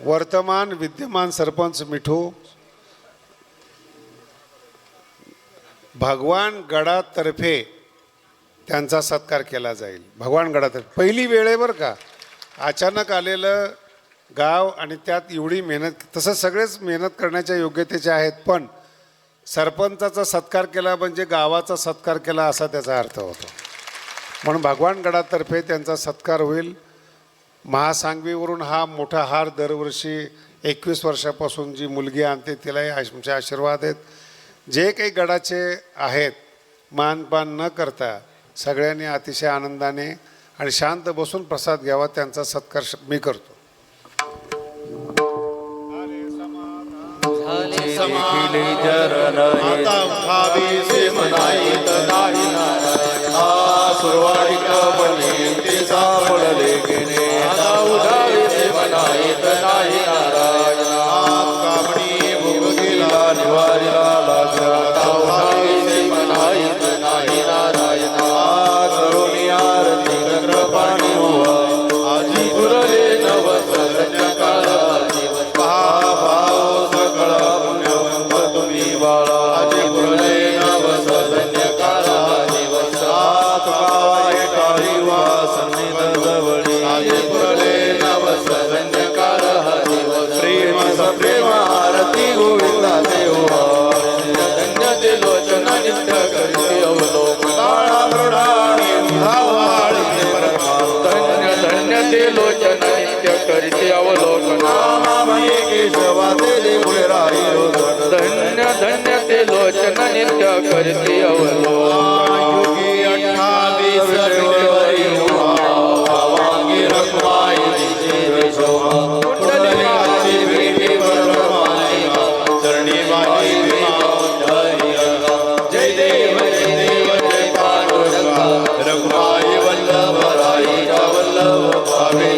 वर्तमान विद्यमान सरपंच मिठू भगवान गडातर्फे त्यांचा सत्कार केला जाईल. भगवान गडातर्फे. पहिली वेळ आहे का. अचानक आलेलं गाव आणि त्यात एवढी मेहनत तसं सगळेच मेहनत करण्याच्या योग्यतेचे आहेत पण सरपंचाचा सत्कार केला म्हणजे गावाचा सत्कार केला असा त्याचा अर्थ होतो. म्हणून भगवान गडातर्फे त्यांचा सत्कार होईल. महासांगवीवरून हा मोठा हार दरवर्षी एकवीस वर्षापासून जी मुलगी आणते तिलाही आमचे आशीर्वाद आहेत. जे काही गडाचे आहेत मानपान न करता सगळ्यांनी अतिशय आनंदाने आणि शांत बसून प्रसाद घ्यावा त्यांचा सत्कार मी करतो. आता लोचन नित्य करते अवलोकन नामये केशवा ते देवळे राहिलो लोचन नित्य करते अवलो युगी अठ्ठावीस फेब्रुवारी कुंडलिकाची भेटी बरमालिका चरणी जय देव जय देव जय पांडुरंगा. रघुमाई वल्लभ वल्लभ भावे